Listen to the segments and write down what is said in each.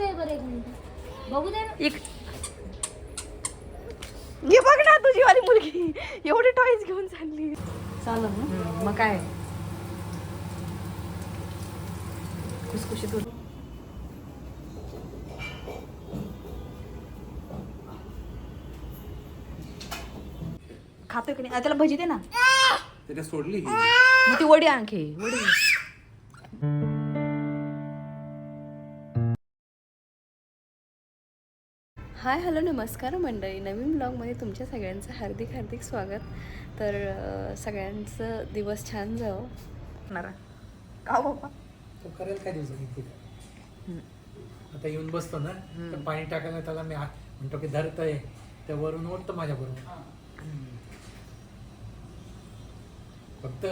दे बरं एक मिनिट. बघू दे ना. एक ये बघ ना तुझी वाली मुलगी. एवढी टॉईज घेऊन चालली. ना. मग काय? खुसखुशीत होत खातोय की नाही? आ, त्याला भजी दे ना. त्याच्या सोडली ही. मग ती वडी आणखी वडी. हाय हॅलो नमस्कार मंडळी. नवीन ब्लॉगमध्ये तुमच्या सगळ्यांचं हार्दिक हार्दिक स्वागत. तर सगळ्यांचं दिवस छान जावं. होणारा का बाबा? तो करेल काय दिवसात आता येऊन बसतो ना तर पाणी टाकायला त्याला मी म्हणतो की धरतय. त्या वरून ओढतो माझ्या बरोबर फक्त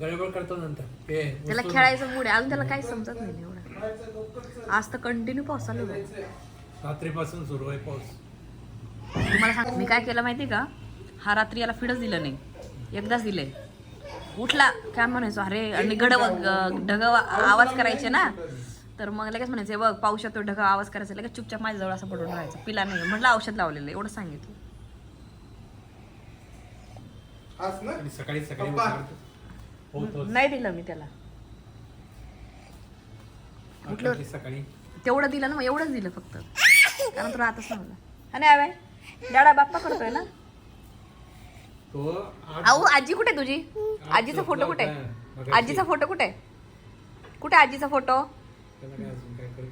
गडबड करतो नंतर. ते त्याला खेळायचं मूड आहे. अजून त्याला काही समजत नाही एवढं. आज तर कंटिन्यू पाऊस चालू आहे रात्रीपासून सुरू आहे पाऊस. तुम्हाला सांग मी काय केलं माहिती का? हा रात्री याला फिडच दिलं नाही. एकदाच दिले उठला काय म्हणायचो अरे आणि गड ढग आवाज करायचे ना? तर मग लगेच म्हणायचे बघ पाऊस येतो ढग आवाज करायचा लगेच चुपचाप माझ्या जवळ असं पडून राहायचं. पिला नाही. म्हटलं औषध लावलेलं एवढं सांगितलं. आणि सकाळी सकाळी उठावतो. नाही दिलं मी त्याला. उठलं. सकाळी तेवढं दिलं ना मग एवढंच दिलं फक्त. कारण तो राहतच नव्हता आणि आवे डाडा बाप्पा करतोय ना? अहो आजी कुठे तुझी? आजीचा फोटो कुठे. आजीचा फोटो कुठे कुठे आजीचा फोटो?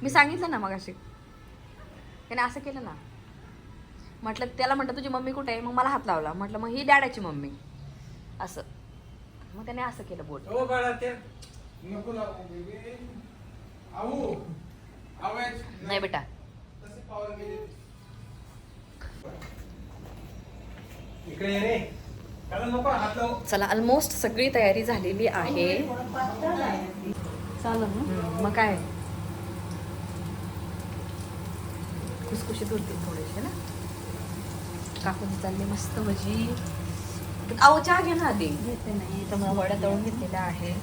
मी सांगितलं ना मग अशी त्याने असं केलं ना. म्हटलं त्याला म्हटलं तुझी मम्मी कुठे आहे? मग मला हात लावला. म्हटलं मग ही डॅडाची मम्मी. असं. मग त्याने असं केलं बोट नाही बेटा. तसे पावलं गेले. इकडे ये रे. त्याला नको हात लावू. चला ऑलमोस्ट सगळी तयारी झालेली आहे. चालेल ना? मग काय? खुसखुशीत होते थोडेसे ना? काकून चालले मस्त भजी. अहो चहा घे ना आधी. घेते नाही तर मग वड्या तळून घेतलेल्या आहे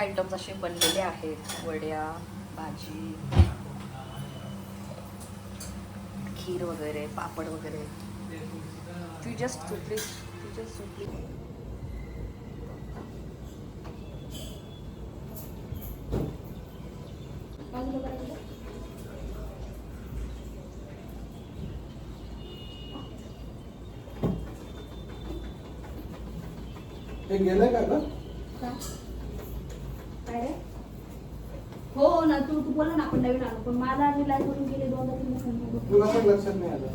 आयटम्स असे बनलेले आहेत. वड्या भाजी खीर वगैरे पापड वगैरे. ती जस्ट सुटली ती जस्ट सुटली. हे गेलं का ग काय रे हो ना तू तू बोला ना आपण नवीन आलो पण मला करून गेले दोनदा तीन. तुला पण लक्षात नाही आलं?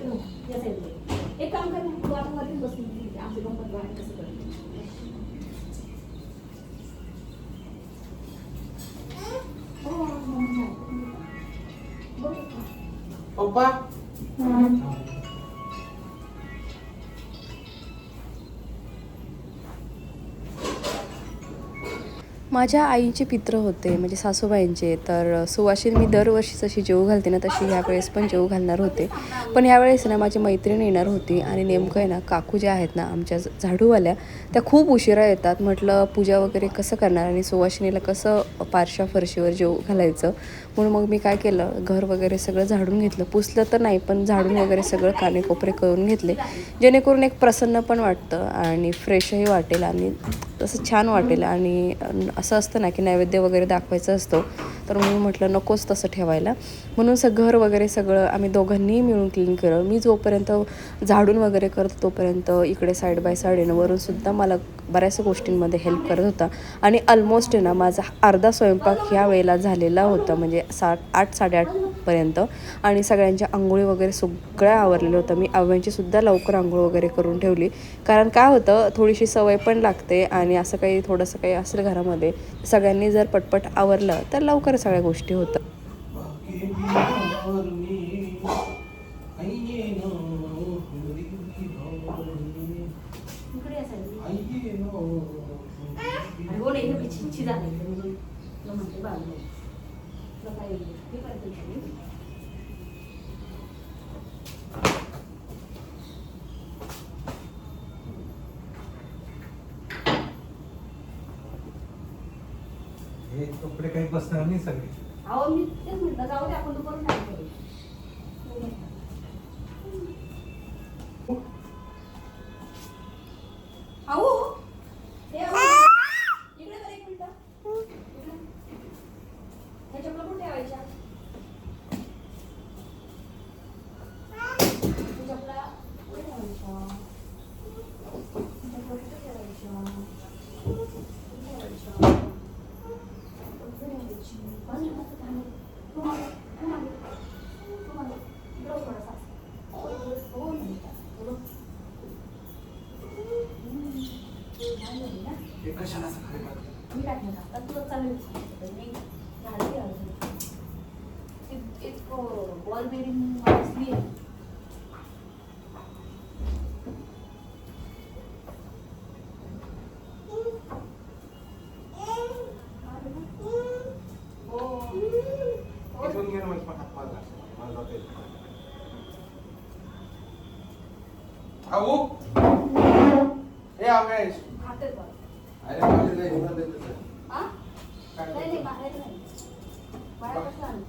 हो. एक काम कर ना, तू आता वरतीच बसून. आमची गंमत बाहेर कसं करते. हो. बघ का? पप्पा माझ्या आईचे पित्र होते म्हणजे सासूबाईंचे. तर सुवाशीन मी दरवर्षी जशी जेव घालते ना तशी ह्यावेळेस पण जेव घालणार होते. पण ह्यावेळेस ना माझी मैत्रीण येणार होती आणि नेमकं आहे ना काकू ज्या आहेत ना आमच्या झाडूवाल्या त्या खूप उशिरा येतात. म्हटलं पूजा वगैरे कसं करणार? आणि सुवाशिनीला कसं पारशा फरशीवर जेव घालायचं? म्हणून मग मी काय केलं घर वगैरे सगळं झाडून घेतलं. पुसलं तर नाही पण झाडून वगैरे सगळं कानेकोपरे करून घेतले. जेणेकरून एक प्रसन्न पण वाटतं आणि फ्रेशही वाटेल आणि तसं छान वाटेल. आणि असं असतं ना की नैवेद्य वगैरे दाखवायचं असतो तर मी म्हटलं नकोच तसं ठेवायला. म्हणून सग घर वगैरे सगळं आम्ही दोघांनीही मिळून क्लीन केलं. मी जोपर्यंत झाडून वगैरे करत तोपर्यंत इकडे साईड बाय साईड येणं. सुद्धा मला बऱ्याचशा गोष्टींमध्ये हेल्प करत होता. आणि ऑलमोस्ट आहे ना माझा अर्धा स्वयंपाक ह्या वेळेला झालेला होता. म्हणजे सात आठ साडेआठपर्यंत आणि सगळ्यांच्या आंघोळी वगैरे सगळ्या आवरलेलं होतं. मी आव्यांची सुद्धा लवकर आंघोळ वगैरे करून ठेवली. कारण काय होतं थोडीशी सवय पण लागते आणि असं काही थोडंसं काही असेल घरामध्ये सगळ्यांनी जर पटपट आवरलं तर लवकर सगळ्या गोष्टी होतात. हे कशाला सकाळी टाकलं मी टाकलं ना आता तुला चालू होतं मी झाडे इतकं ball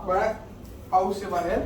para algo se valer.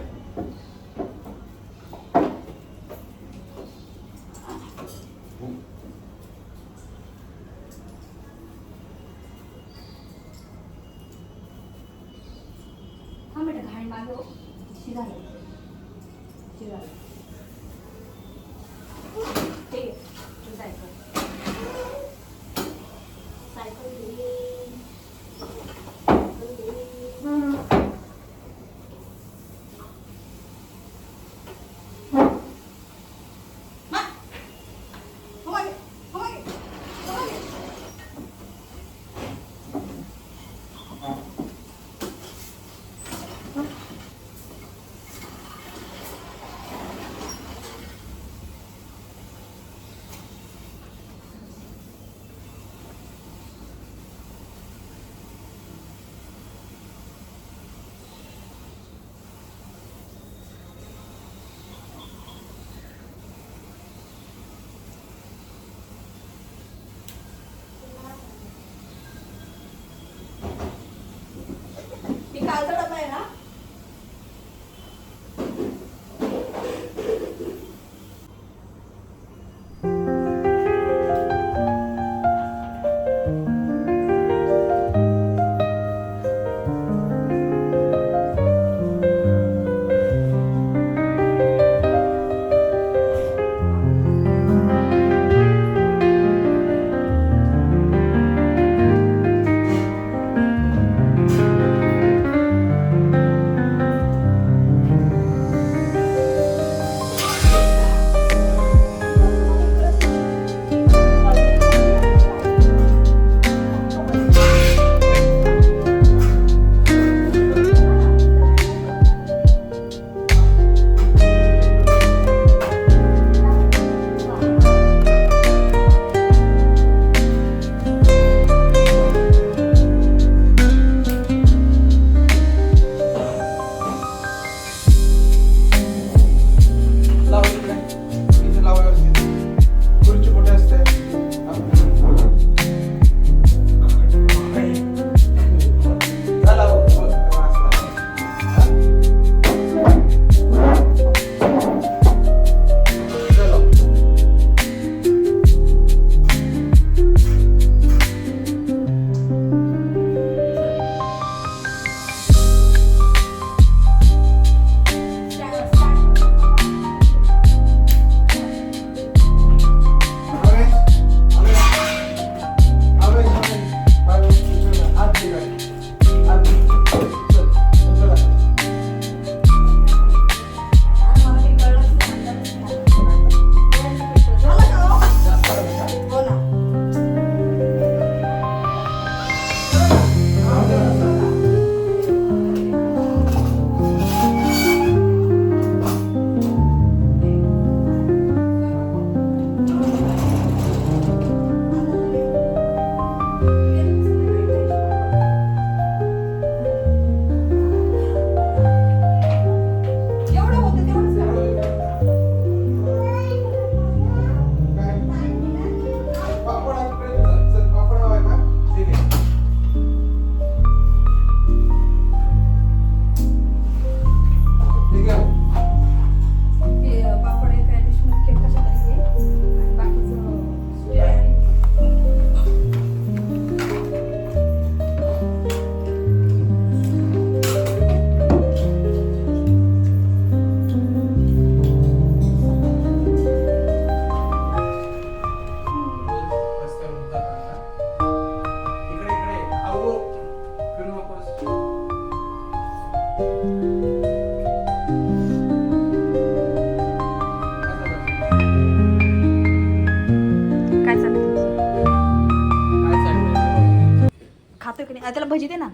भजी दे ना.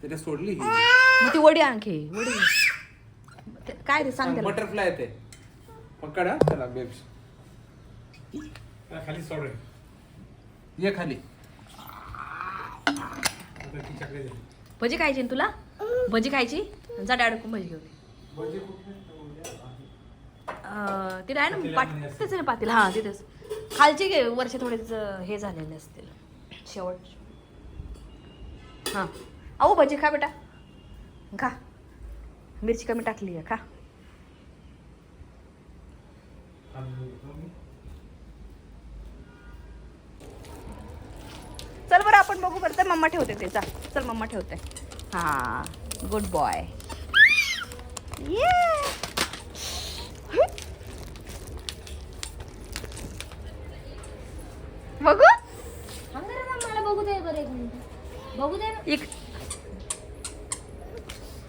त्याने सोडली ही. मग ती वडी आणखी वडी. ते- काय रे सांग त्याला. बटरफ्लाय ते. पकड हा चला बेब्स खाली सोड रे. ये खाली. आता. भजी खायची ना तुला? भजी खायची? जा डायरेक्ट भजी घेऊन. ये. अं, तिथे आहे ना पाट. तिथेच आहे ना पातील. हा तिथेच. खालचे घे वरचे थोडेच हे झालेले असतील. शेवट हां. अहो भजी खा बेटा. खा. मिरची कमी टाकली आहे खा. चल बरं आपण बघू बरं. तर मम्मा ठेवते ते. चल चल मम्मा ठेवते. हां. गुड बॉय ये बघू मला बघू दे बरं एक मिनिट बघू दे ना.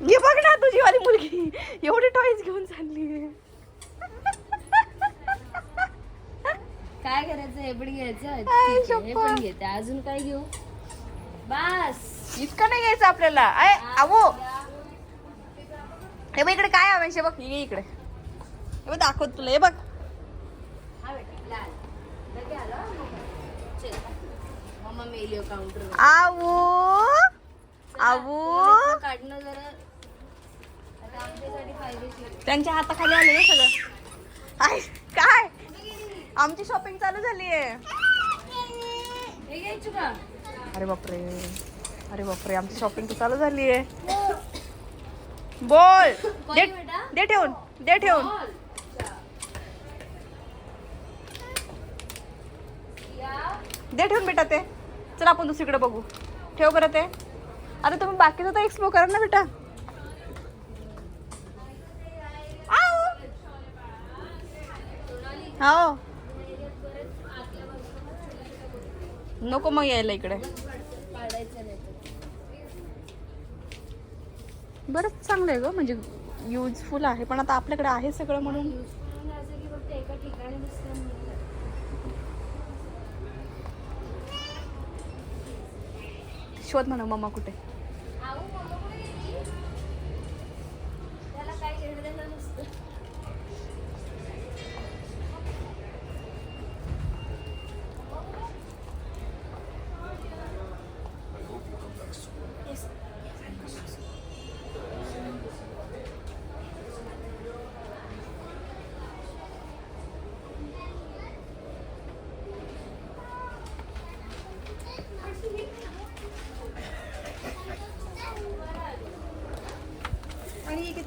हे बघ ना तुझी वाली मुलगी. एवढी टॉईज घेऊन चालली काय करायचं? हे पण घ्यायचं ठीक आहे, हे. पण घेते. अजून काय घेऊ? बस. इतकं नाही घ्यायचं आपल्याला. आय आवो. हे बघ इकडे काय हवं बघ ये इकडे. हे बघ दाखवत तुला. हे बघ हा बेटा लाल लगे आलो हा मग. चल. मम्मा मेली काउंटर आवो आवो. काढणं जरा आता आमच्यासाठी फायदेशीर त्यांच्या हाताखाली आले ना सगळं. आय काय? आमची शॉपिंग चालू झाली आहे हे घ्यायची का अरे बापरे. अरे बापरे आमची शॉपिंग तर चालू झाली आहे बोल दे? दे ठेवून दे ठेवून. दे ठेवून बेटा ते. चल आपण दुसरीकडे बघू. ठेव बरं ते आता तुम्ही बाकीचं तर एक्सप्लोर करा ना बेटा. हो. नको मग यायला इकडे. बरंच चांगलं आहे ग म्हणजे युजफुल आहे. पण आता आपल्याकडे आहे सगळं म्हणून म्हणून असं की फक्त एका ठिकाणी दिसतं नाही. शोध म्हणा मम्मा कुठे?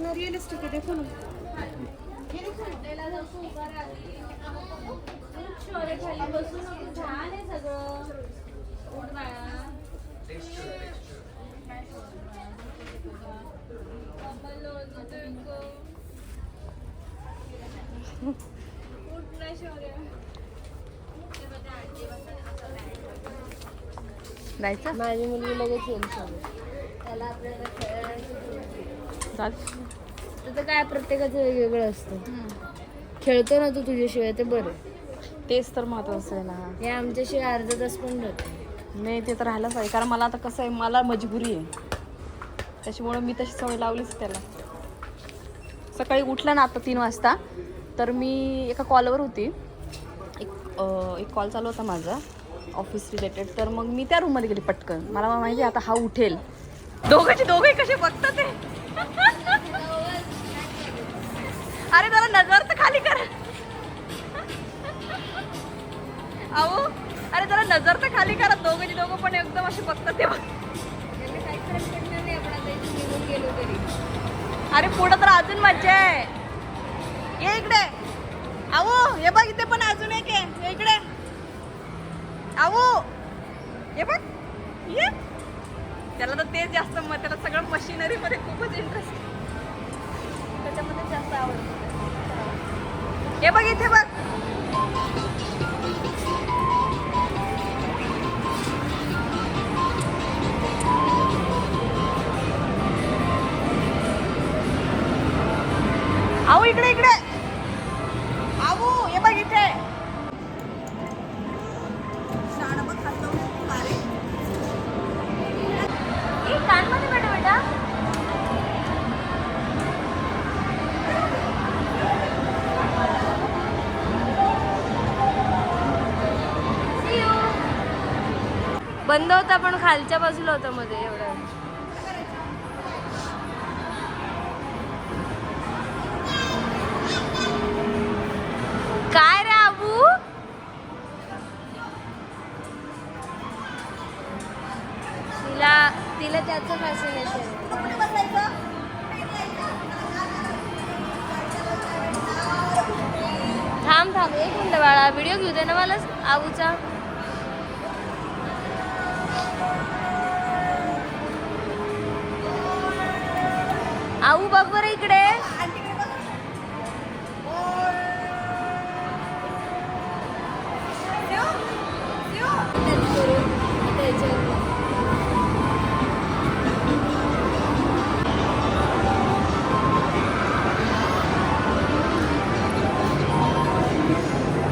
नसतं. आणि हे कितना रिअलिस्टिक आहे देखो ना सुट्टीला जाऊ उभा राहिली. खूप शोरे खाली बसू नको. छान आहे सगळं उठ बाळा. बाबा लोळतो तो. उठ ना शौर्य. जायचं माझी मुलगी लगेच येईल त्याला आपल्याला खेळायचं चाल तर काय प्रत्येकाचं वेगवेगळं असतं. खेळतो ना तू तुझ्याशिवाय ते बरं. तेच तर महत्वाचं आहे ना. हे आमच्याशिवाय अर्धा तास पण नाही. ते तर राहायलाच पाहिजे कारण मला आता कसं आहे मला मजबुरी आहे. त्याच्यामुळं मी तशी सवय लावलीच त्याला. सकाळी उठलं ना आता तीन वाजता तर मी एका कॉलवर होती. एक अं, एक कॉल चालू होता माझा ऑफिस रिलेटेड. तर मग मी त्या रूममध्ये गेली पटकन. मला माहिती आहे आता हा उठेल. दोघांचे दोघे कसे बघतात ते. अरे त्याला नजर तर खाली कर. अहो अरे जरा नजर तर खाली करा. दोघंची दोघं पण एकदम असे बघतात तेव्हा. गेलो तरी अरे पुढं तर अजून मज्जा आहे. ये इकडे. अहो हे बघ इथे पण अजून एक आहे. इकडे. अहो हे बघ. ये. त्याला तर तेच जास्त मग त्याला सगळं मशिनरीमध्ये खूपच इंटरेस्ट त्याच्यामध्ये जास्त आवडतं. हे बघ इथे बघ. बंद होता पण खालच्या बाजूला होता मध्ये एवढा. काय रे आबू? तिला तिला त्याचं फॅसिनेशन थांब थांब एक मिनिट बाळा. व्हिडिओ घेऊ दे ना मला आबूचा. आऊ बघ बरं इकडे.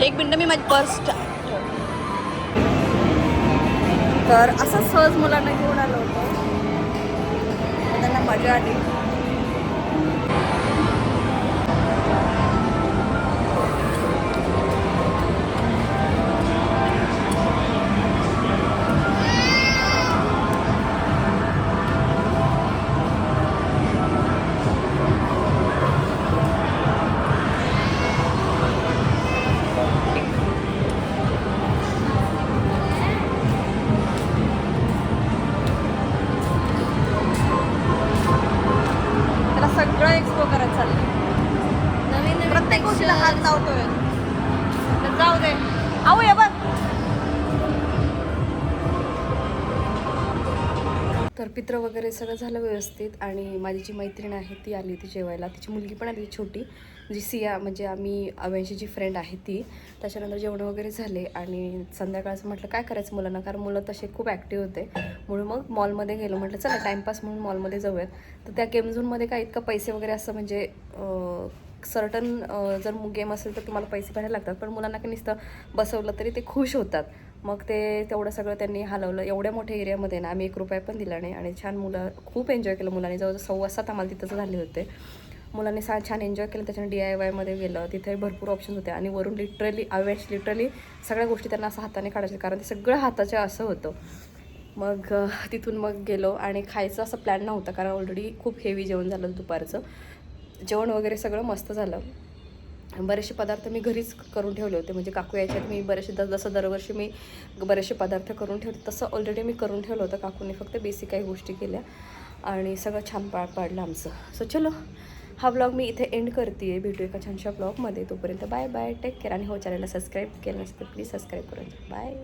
एक मिनटं मी माझी पर्स तर असं सहज मुलांना घेऊन आलो होतो. त्यांना मजा आली. तर पित्र वगैरे सगळं झालं व्यवस्थित आणि माझी जी मैत्रीण आहे ती आली होती जेवायला. तिची मुलगी पण आली छोटी. जी सिया म्हणजे आम्ही अव्यांशी जी फ्रेंड आहे ती त्याच्यानंतर जेवण वगैरे झाले आणि संध्याकाळचं म्हटलं काय करायचं मुलांना? कारण मुलं तसे खूप ॲक्टिव्ह होते. म्हणून मग मॉलमध्ये गेलो. म्हटलं चला टाईमपास म्हणून मॉलमध्ये जाऊयात. तर त्या गेम झोनमध्ये काय इतकं पैसे वगैरे असं म्हणजे सर्टन जर गेम असेल तर तुम्हाला पैसे भरायला लागतात. पण मुलांना काही नुसतं बसवलं तरी ते खुश होतात. मग ते तेवढं सगळं त्यांनी हलवलं. एवढ्या मोठ्या एरियामध्ये ना आम्ही एक रुपया पण दिला नाही आणि छान मुलं खूप एन्जॉय केलं मुलांनी. जवळजवळ सव्वा सात आम्हाला तिथंच झाले होते. मुलांनी सा छान एन्जॉय केलं. त्याच्याने डी आय वायमध्ये गेलं. तिथे भरपूर ऑप्शन होते आणि वरून लिटरली अवेश लिटरली सगळ्या गोष्टी त्यांना असं हाताने काढायच्या. कारण ते सगळं हाताच्या असं होतं. मग तिथून मग गेलो आणि खायचं असं प्लॅन नव्हता. कारण ऑलरेडी खूप हेवी जेवण झालं दुपारचं. जेवण वगैरे सगळं मस्त झालं. बरेचसे पदार्थ मी घरीच करून ठेवले होते. म्हणजे काकू याच्यात मी बरेचसे द जसं दरवर्षी मी बरेचसे पदार्थ करून ठेवते तसं ऑलरेडी मी करून ठेवलं होतं. काकूने फक्त बेसिक काही गोष्टी केल्या आणि सगळं छान पा पाडलं आमचं. सो चलो हा ब्लॉग मी इथे एंड करते आहे भेटू एका छानशा ब्लॉगमध्ये तोपर्यंत बाय बाय टेक केअर आणि हो चॅनलला सबस्क्राईब केलं नसतं प्लीज सबस्क्राईब करून बाय